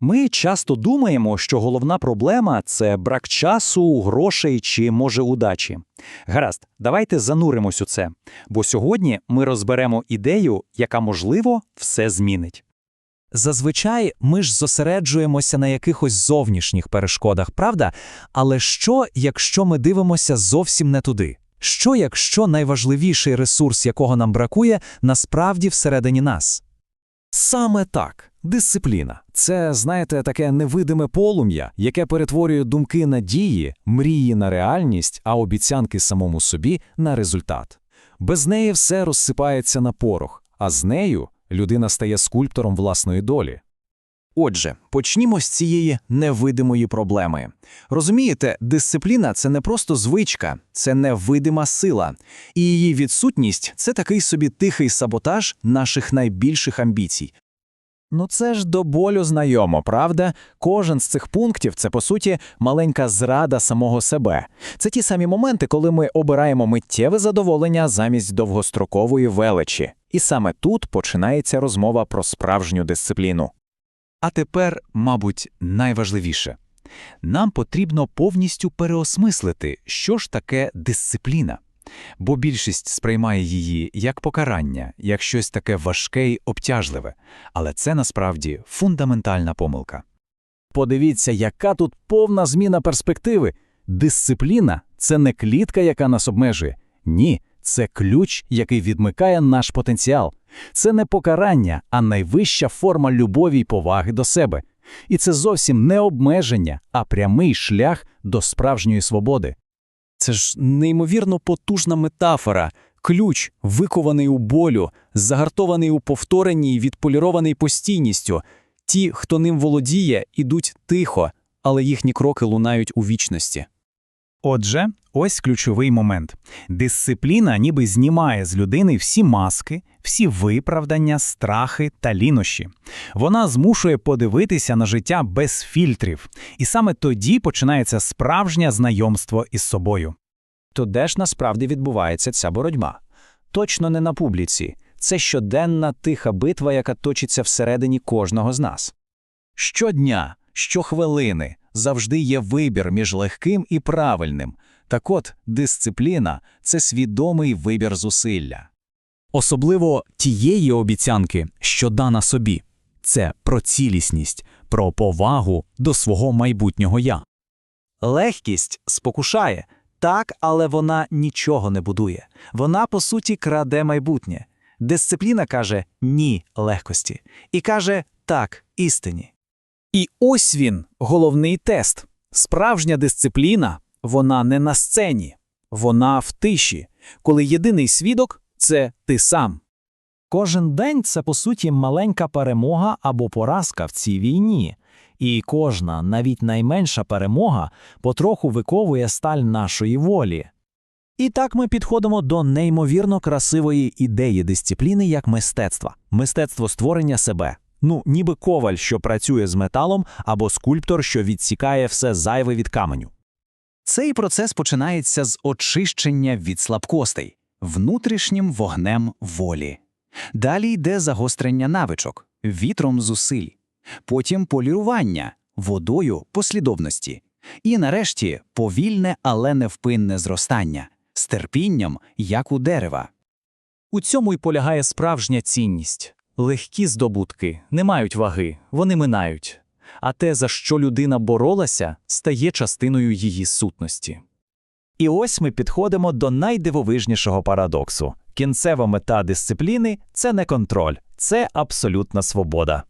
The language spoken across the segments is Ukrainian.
Ми часто думаємо, що головна проблема це брак часу, грошей чи, може, удачі. Гаразд, давайте зануримось у це, бо сьогодні ми розберемо ідею, яка, можливо, все змінить. Зазвичай ми ж зосереджуємося на якихось зовнішніх перешкодах, правда? Але що, якщо ми дивимося зовсім не туди? Що, якщо найважливіший ресурс, якого нам бракує, насправді всередині нас? Саме так. Дисципліна це, знаєте, таке невидиме полум'я, яке перетворює думки на дії, мрії на реальність, а обіцянки самому собі на результат. Без неї все розсипається на порох, а з нею людина стає скульптором власної долі. Отже, почнімо з цієї невидимої проблеми. Розумієте, дисципліна це не просто звичка, це невидима сила, і її відсутність це такий собі тихий саботаж наших найбільших амбіцій. Ну це ж до болю знайомо, правда? Кожен з цих пунктів це по суті маленька зрада самого себе. Це ті самі моменти, коли ми обираємо миттєве задоволення замість довгострокової величі. І саме тут починається розмова про справжню дисципліну. А тепер, мабуть, найважливіше. Нам потрібно повністю переосмислити, що ж таке дисципліна. Бо більшість сприймає її як покарання, як щось таке важке й обтяжливе. Але це насправді фундаментальна помилка. Подивіться, яка тут повна зміна перспективи. Дисципліна це не клітка, яка нас обмежує. Ні, це ключ, який відмикає наш потенціал. Це не покарання, а найвища форма любові й поваги до себе. І це зовсім не обмеження, а прямий шлях до справжньої свободи. Це ж неймовірно потужна метафора, ключ, викований у болю, загартований у повторенні й відполірований постійністю. Ті, хто ним володіє, ідуть тихо, але їхні кроки лунають у вічності. Отже, ось ключовий момент. Дисципліна ніби знімає з людини всі маски, всі виправдання, страхи та лінощі. Вона змушує подивитися на життя без фільтрів, і саме тоді починається справжнє знайомство із собою. То де ж насправді відбувається ця боротьба? Точно не на публіці. Це щоденна тиха битва, яка точиться всередині кожного з нас. Щодня, щохвилини завжди є вибір між легким і правильним. Так от, дисципліна це свідомий вибір зусилля. Особливо тієї обіцянки, що дана собі. Це про цілісність, про повагу до свого майбутнього я. Легкість спокушає, так, але вона нічого не будує. Вона, по суті, краде майбутнє. Дисципліна каже ні легкості і каже так істині. І ось він, головний тест. Справжня дисципліна, вона не на сцені, вона в тиші, коли єдиний свідок це ти сам. Кожен день це, по суті, маленька перемога або поразка в цій війні. І кожна, навіть найменша перемога, потроху виковує сталь нашої волі. І так ми підходимо до неймовірно красивої ідеї дисципліни як мистецтва, мистецтво створення себе. Ну, ніби коваль, що працює з металом, або скульптор, що відсікає все зайве від каменю. Цей процес починається з очищення від слабкостей, внутрішнім вогнем волі. Далі йде загострення навичок, вітром зусиль, потім полірування, водою послідовності. І нарешті повільне, але невпинне зростання з терпінням, як у дерева. У цьому й полягає справжня цінність. Легкі здобутки не мають ваги, вони минають. А те, за що людина боролася, стає частиною її сутності. І ось ми підходимо до найдивовижнішого парадоксу. Кінцева мета дисципліни це не контроль, це абсолютна свобода.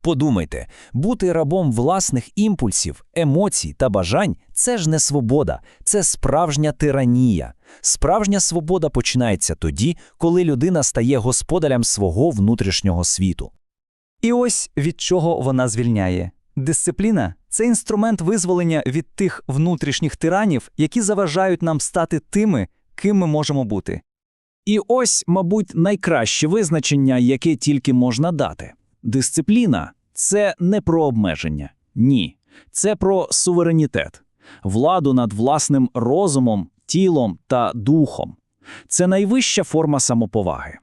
Подумайте, бути рабом власних імпульсів, емоцій та бажань це ж не свобода, це справжня тиранія. Справжня свобода починається тоді, коли людина стає господарем свого внутрішнього світу. І ось від чого вона звільняє. Дисципліна це інструмент визволення від тих внутрішніх тиранів, які заважають нам стати тими, ким ми можемо бути. І ось, мабуть, найкраще визначення, яке тільки можна дати. Дисципліна це не про обмеження, ні, це про суверенітет, владу над власним розумом, тілом та духом. Це найвища форма самоповаги.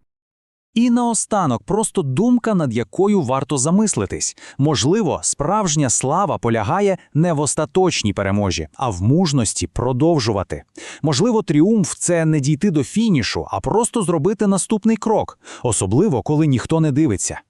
І наостанок просто думка, над якою варто замислитись. Можливо, справжня слава полягає не в остаточній переможі, а в мужності продовжувати. Можливо, тріумф це не дійти до фінішу, а просто зробити наступний крок, особливо коли ніхто не дивиться.